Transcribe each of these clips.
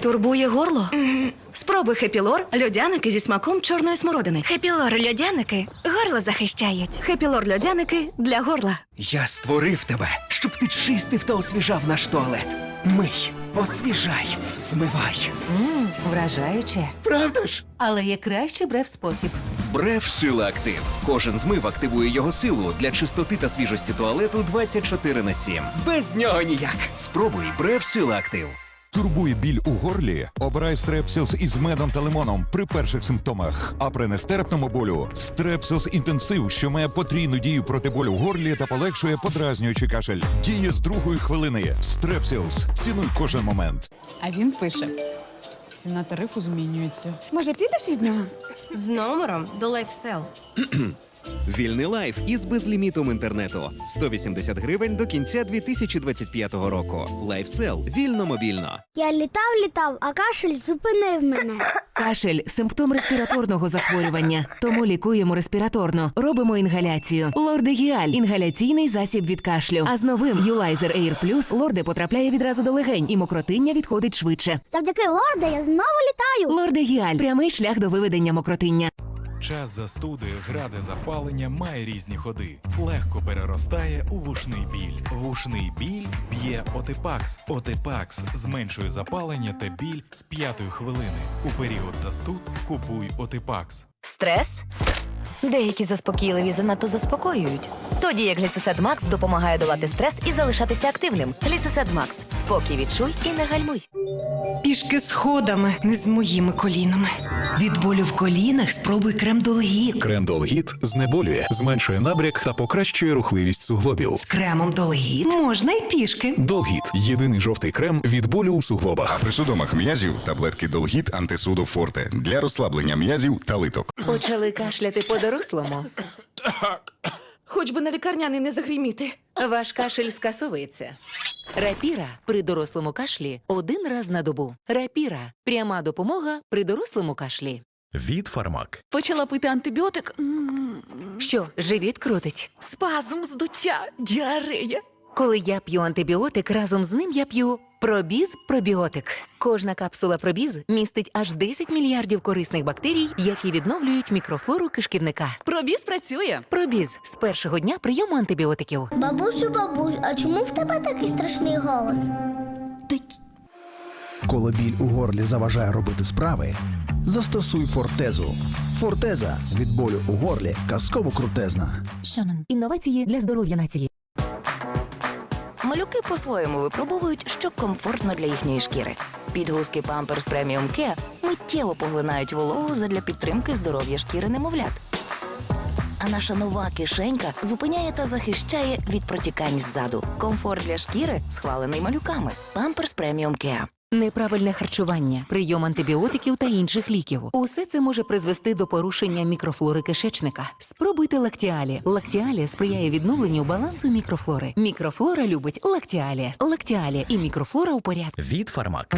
Турбує горло? Спробуй хепілор, льодяники зі смаком чорної смородини. Хепілор льодяники горло захищають. Хепілор льодяники для горла. Я створив тебе, щоб ти чистив та освіжав наш туалет. Мий, освіжай, змивай. Вражаюче. Правда ж? Але є кращий брев спосіб. Бреф Сила Актив. Кожен змив активує його силу для чистоти та свіжості туалету 24 на 7. Без нього ніяк. Спробуй Бреф Сила Актив. Турбує біль у горлі? Обирай стрепсілс із медом та лимоном при перших симптомах. А при нестерпному болю стрепсілс інтенсив, що має потрійну дію проти болю в горлі та полегшує подразнюючий кашель. Діє з другої хвилини. Стрепсілс. Цінуй кожен момент. А він пише: ціна тарифу змінюється. Може, підеш від нього? З номером до LifeSell. Вільний лайф із безлімітом інтернету 180 гривень до кінця 2025 року. Лайфсел вільно мобільно. Я літав, літав, а кашель зупинив мене. Кашель симптом респіраторного захворювання. Тому лікуємо респіраторно. Робимо інгаляцію. Лордегіаль інгаляційний засіб від кашлю. А з новим Юлайзер Air Plus лорде потрапляє відразу до легень, і мокротиння відходить швидше. Завдяки лорде я знову літаю. Лордегіаль прямий шлях до виведення мокротиння. Час застуди, граде запалення має різні ходи. Легко переростає у вушний біль. Вушний біль б'є Отипакс. Отипакс зменшує запалення та біль з п'ятої хвилини. У період застуд купуй Отипакс. Стрес? Деякі заспокійливі занадто заспокоюють. Тоді як гліцесед Макс допомагає долати стрес і залишатися активним. Гліцесед Макс. Спокій відчуй і не гальмуй. Пішки сходами, не з моїми колінами. Від болю в колінах спробуй крем Долгіт. Крем Долгіт знеболює, зменшує набряк та покращує рухливість суглобів. З кремом Долгіт можна й пішки. Долгіт єдиний жовтий крем від болю у суглобах. При судомах м'язів таблетки Долгіт антисудо Форте для розслаблення м'язів та литок. Почали кашляти по-дорослому. Хоч би на лікарняний не загріміти. Ваш кашель скасовується. Рапіра при дорослому кашлі один раз на добу. Рапіра пряма допомога при дорослому кашлі. Від фармак. Почала пити антибіотик. Що, живіт крутить? Спазм, здуття, діарея. Коли я п'ю антибіотик, разом з ним я п'ю пробіз пробіотик. Кожна капсула пробіз містить аж 10 мільярдів корисних бактерій, які відновлюють мікрофлору кишківника. Пробіз працює. Пробіз з першого дня прийому антибіотиків. Бабусю, бабусь, а чому в тебе такий страшний голос? Коли біль у горлі заважає робити справи, застосуй фортезу. Фортеза від болю у горлі казково крутезна. Інновації для здоров'я нації. Малюки по-своєму випробовують, що комфортно для їхньої шкіри. Підгузки Pampers Premium Care миттєво поглинають вологу задля підтримки здоров'я шкіри немовлят. А наша нова кишенька зупиняє та захищає від протікань ззаду. Комфорт для шкіри схвалений малюками. Pampers Premium Care. Неправильне харчування, прийом антибіотиків та інших ліків. Усе це може призвести до порушення мікрофлори кишечника. Спробуйте лактіалі. Лактіалі сприяє відновленню балансу мікрофлори. Мікрофлора любить лактіалі. Лактіалі і мікрофлора у порядку. Від фармак.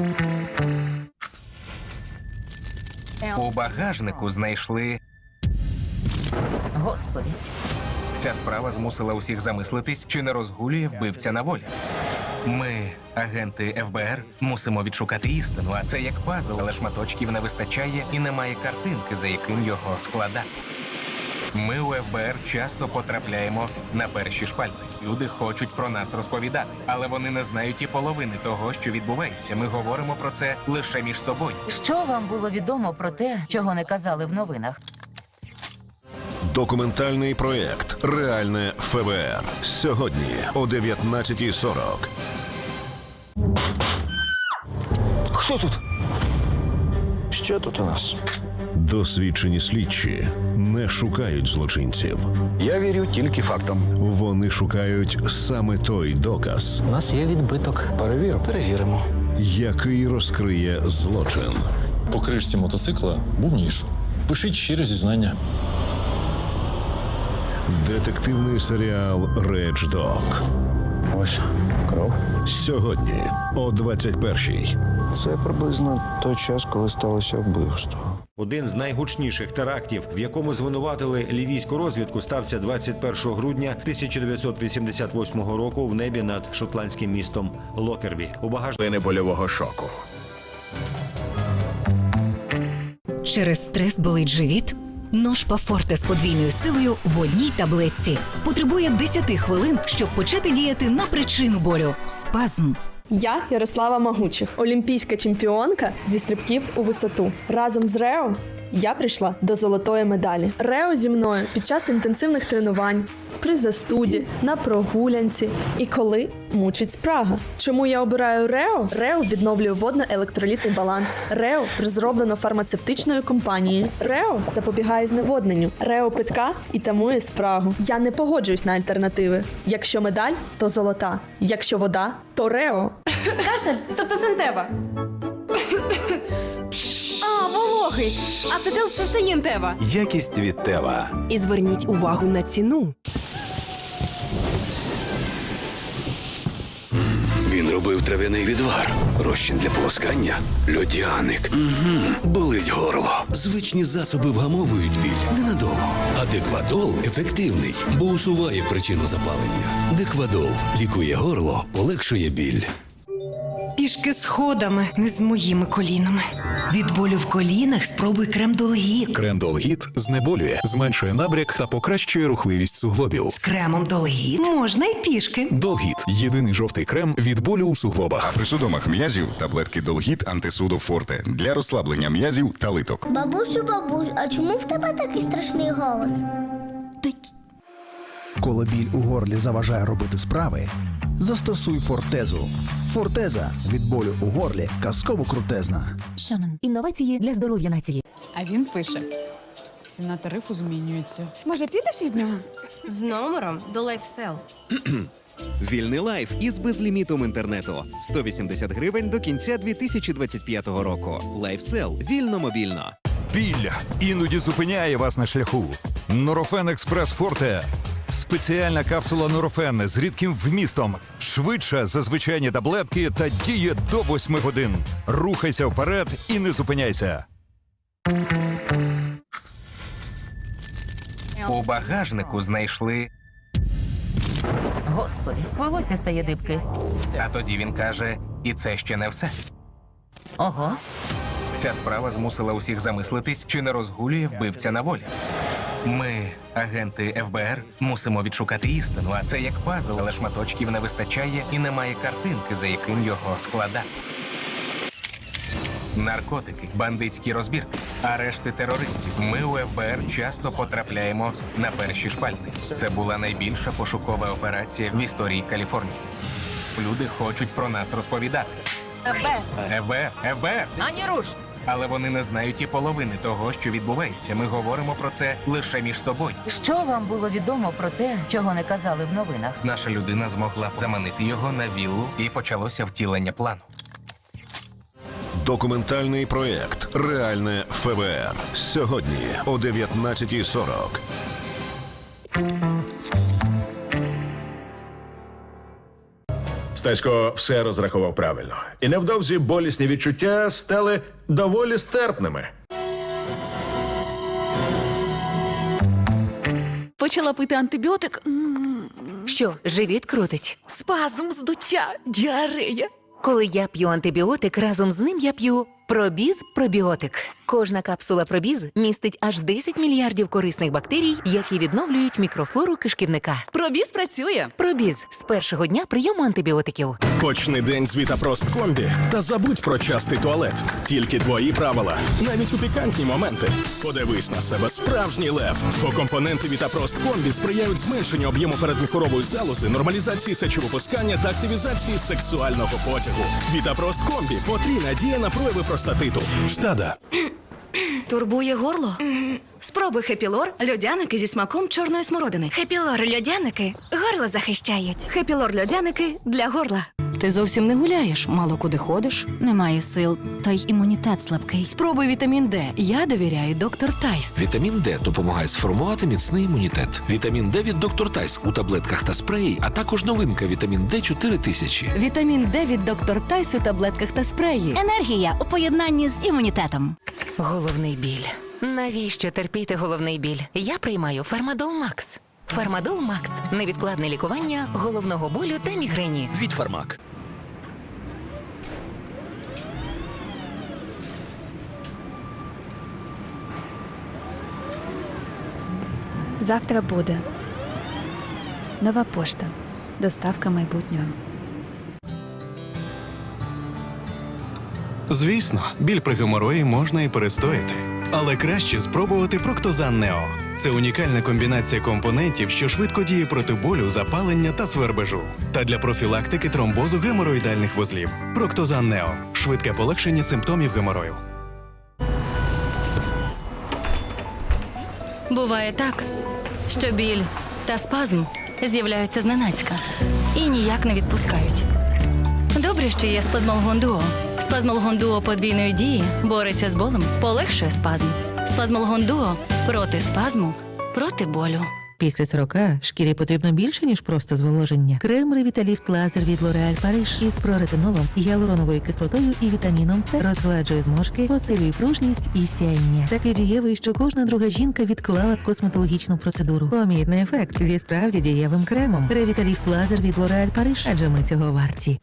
У багажнику знайшли. Господи, Ця справа змусила усіх замислитись, чи не розгулює вбивця на волі. Ми, агенти ФБР, мусимо відшукати істину, а це як пазл, але шматочків не вистачає і немає картинки, за яким його складати. Ми у ФБР часто потрапляємо на перші шпальти. Люди хочуть про нас розповідати, але вони не знають і половини того, що відбувається. Ми говоримо про це лише між собою. Що вам було відомо про те, чого не казали в новинах? Документальний проєкт Реальне ФБР. Сьогодні о 19.40. Хто тут? Що тут у нас? Досвідчені слідчі не шукають злочинців. Я вірю тільки фактам. Вони шукають саме той доказ, У нас є відбиток. Перевір, перевіримо. який розкриє злочин. По кришці мотоцикла був ніж. Пишіть щире зізнання. Детективний серіал Рейдж Дог. Ось кров. Сьогодні о 21.00. Це приблизно той час, коли сталося вбивство. Один з найгучніших терактів, в якому звинуватили лівійську розвідку, стався 21 грудня 1988 року в небі над шотландським містом Локербі. У багаж Пини больового шоку. Через стрес болить живіт? Ножпа Форте з подвійною силою в одній таблетці потребує 10 хвилин, щоб почати діяти на причину болю спазм. Я Ярослава Магучих, олімпійська чемпіонка зі стрибків у висоту. Разом з Рео я прийшла до золотої медалі. Рео зі мною під час інтенсивних тренувань, при застуді, на прогулянці і коли мучить спрага. Чому я обираю Рео? Рео відновлює водно-електролітний баланс. Рео розроблено фармацевтичною компанією. Рео запобігає зневодненню. Рео питка і тамує спрагу. Я не погоджуюсь на альтернативи. Якщо медаль, то золота. Якщо вода, то Рео. Кашель, стептосинтева. А, вологий. Ацетилцистеїн тева. Якість від Тева. І зверніть увагу на ціну. Він робив трав'яний відвар, розчин для полоскання, льодяник. Угу. Болить горло. Звичні засоби вгамовують біль ненадовго. А деквадол ефективний, бо усуває причину запалення. Деквадол лікує горло, полегшує біль. Пішки сходами, не з моїми колінами. Від болю в колінах спробуй крем Долгіт. Крендолгіт знеболює, зменшує набряк та покращує рухливість суглобів. З кремом Долгіт можна й пішки. Долгіт єдиний жовтий крем від болю у суглобах. При судомах м'язів таблетки Долгіт антисудо Форте для розслаблення м'язів та литок. Бабусю, бабусь, а чому в тебе такий страшний голос? Коли біль у горлі заважає робити справи, застосуй фортезу. Фортеза від болю у горлі казково крутезна. Шанон. Інновації для здоров'я нації. А він пише: ціна тарифу змінюється. Може, підеш від нього? З номером до LifeSell. Вільний лайф із безлімітом інтернету 180 гривень до кінця 2025 року. Лайфсел вільно мобільно. Біль іноді зупиняє вас на шляху. Норофен Експрес Форте. Спеціальна капсула Норофен з рідким вмістом. Швидша за звичайні таблетки та діє до 8 годин. Рухайся вперед і не зупиняйся. У багажнику знайшли, Господи, волосся стає дибки. а тоді він каже: і це ще не все. Ого. Ця справа змусила усіх замислитись, чи не розгулює вбивця на волі. Ми, агенти ФБР, мусимо відшукати істину, а це як пазл, але шматочків не вистачає і немає картинки, за яким його складати. Наркотики, бандитські розбірки, арешти терористів. Ми у ФБР часто потрапляємо на перші шпальти. Це була найбільша пошукова операція в історії Каліфорнії. Люди хочуть про нас розповідати. ФБР, ФБР! Ані руш! Але вони не знають і половини того, що відбувається. Ми говоримо про це лише між собою. Що вам було відомо про те, чого не казали в новинах? Наша людина змогла заманити його на віллу, і почалося втілення плану. Документальний проєкт Реальне ФБР. Сьогодні о 19.40. Стасько все розрахував правильно, і невдовзі болісні відчуття стали доволі стерпними. Почала пити антибіотик. Що, живіт крутить? Спазм, здуття, діарея. Коли я п'ю антибіотик, разом з ним я п'ю пробіз пробіотик. Кожна капсула пробіз містить аж 10 мільярдів корисних бактерій, які відновлюють мікрофлору кишківника. Пробіз працює. Пробіз з першого дня прийому антибіотиків. Почни день з Вітапрост комбі та забудь про частий туалет. Тільки твої правила, навіть у пікантні моменти. Подивись на себе справжній лев. Бо компоненти Вітапрост комбі сприяють зменшенню об'єму передміхорової залози, нормалізації сечовипускання та активізації сексуального потягу. Вітапрост комбі потрійна дія на прояви простатиту. Штада. Турбує горло? Спробуй хепілор, льодяники зі смаком чорної смородини. Хепілор льодяники горло захищають. Хепілор льодяники для горла. Ти зовсім не гуляєш, мало куди ходиш. Немає сил, та й імунітет слабкий. Спробуй вітамін Д. Я довіряю доктор Тайс. Вітамін Д допомагає сформувати міцний імунітет. Вітамін Д від доктор Тайс у таблетках та спреї, а також новинка Вітамін Д 4000. Вітамін Д від доктор Тайс у таблетках та спреї. Енергія у поєднанні з імунітетом. Головний біль. Навіщо терпіти головний біль? Я приймаю Фармадол Макс. Фармадол Макс невідкладне лікування головного болю та мігрені. Від Фармак. Завтра буде. Нова пошта. Доставка майбутнього. Звісно, біль при геморої можна і перестояти. Але краще спробувати Проктозан Нео. Це унікальна комбінація компонентів, що швидко діє проти болю, запалення та свербежу. Та для профілактики тромбозу геморроїдальних вузлів. Проктозан Нео швидке полегшення симптомів геморою. Буває так, що біль та спазм з'являються зненацька і ніяк не відпускають. Добре, що є спазмолгон Дуо. Спазмолгон Дуо подвійної дії бореться з болем, полегшує спазм. Спазмолгон Дуо проти спазму, проти болю. Після 40 шкірі потрібно більше, ніж просто зволоження. Крем Ревіталіфт Лазер від L'Oréal Paris із проретинолом, гіалуроновою кислотою і вітаміном С розгладжує зморшки, посилює пружність і сяєння. Такий дієвий, що кожна друга жінка відклала косметологічну процедуру. Помітний ефект зі справді дієвим кремом. Ревіталіфт Лазер від L'Oréal Paris, адже ми цього варті.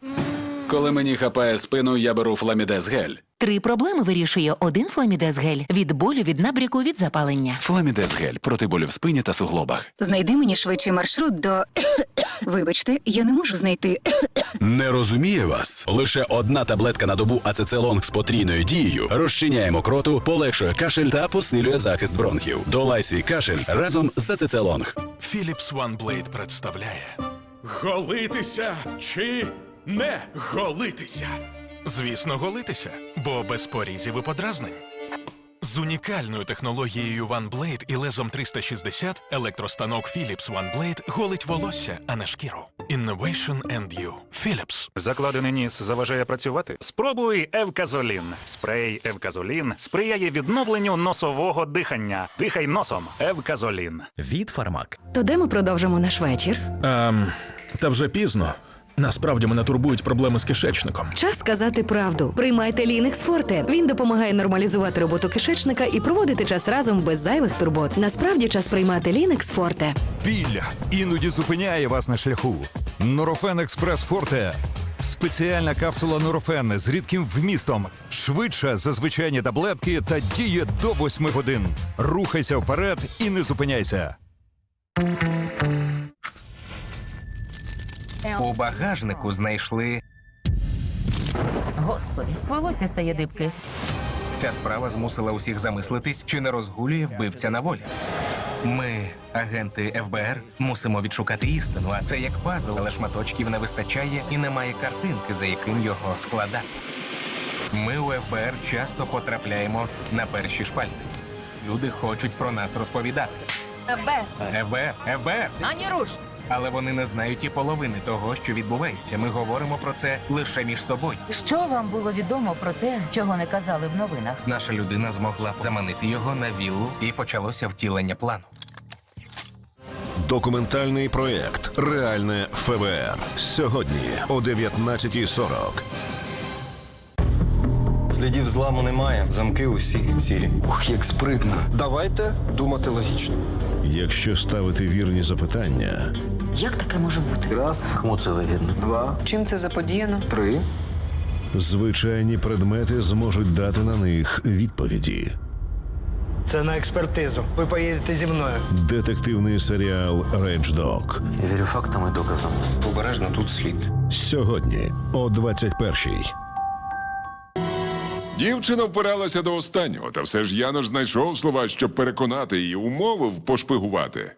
Коли мені хапає спину, я беру фламідез гель. Три проблеми вирішує один фламідез гель від болю, від набряку, від запалення. Фламідез гель проти болю в спині та суглобах. Знайди мені швидший маршрут до. Вибачте, я не можу знайти. Не розуміє вас. Лише одна таблетка на добу ацецелонг з потрійною дією розчиняє мокроту, полегшує кашель та посилює захист бронхів. Долай свій кашель разом з ацецелонг. Philips OneBlade представляє Голитися чи не голитися? Звісно, голитися, бо без порізів і подразнень. З унікальною технологією OneBlade і лезом 360 електростанок Philips OneBlade голить волосся, а не шкіру. Innovation and You. Philips. Закладений ніс заважає працювати? Спробуй Евказолін. Спрей Евказолін сприяє відновленню носового дихання. Дихай носом. Евказолін. Від Фармак. То де ми продовжимо наш вечір? Ем, та вже пізно. Насправді мене турбують проблеми з кишечником. Час сказати правду. Приймайте Лінекс Форте. Він допомагає нормалізувати роботу кишечника і проводити час разом без зайвих турбот. Насправді час приймати Лінекс Форте. Біль іноді зупиняє вас на шляху. Норофен Експрес Форте. Спеціальна капсула Норофен з рідким вмістом. Швидша за звичайні таблетки та діє до 8 годин. Рухайся вперед і не зупиняйся. У багажнику знайшли. Господи, волосся стає дибки. Ця справа змусила усіх замислитись, чи не розгулює вбивця на волі. Ми, агенти ФБР, мусимо відшукати істину, а це як пазл, але шматочків не вистачає і немає картинки, за яким його складати. Ми у ФБР часто потрапляємо на перші шпальти. Люди хочуть про нас розповідати. ФБР, ФБР! Ані руш! Але вони не знають і половини того, що відбувається. Ми говоримо про це лише між собою. Що вам було відомо про те, чого не казали в новинах? Наша людина змогла заманити його на віллу, і почалося втілення плану. Документальний проєкт Реальне ФБР. Сьогодні о 19.40. Слідів зламу немає, замки усі цілі. Ух, як спритно. Давайте думати логічно. Якщо ставити вірні запитання, Як таке може бути? Раз, кому це вигідно. Два, Чим це заподіяно? три. звичайні предмети зможуть дати на них відповіді. Це на експертизу. Ви поїдете зі мною. Детективний серіал Рейндждок. Я вірю фактам і доказам. Обережно тут слід. Сьогодні о 21.00. Дівчина впиралася до останнього, та все ж Янош знайшов слова, щоб переконати її, умовив пошпигувати.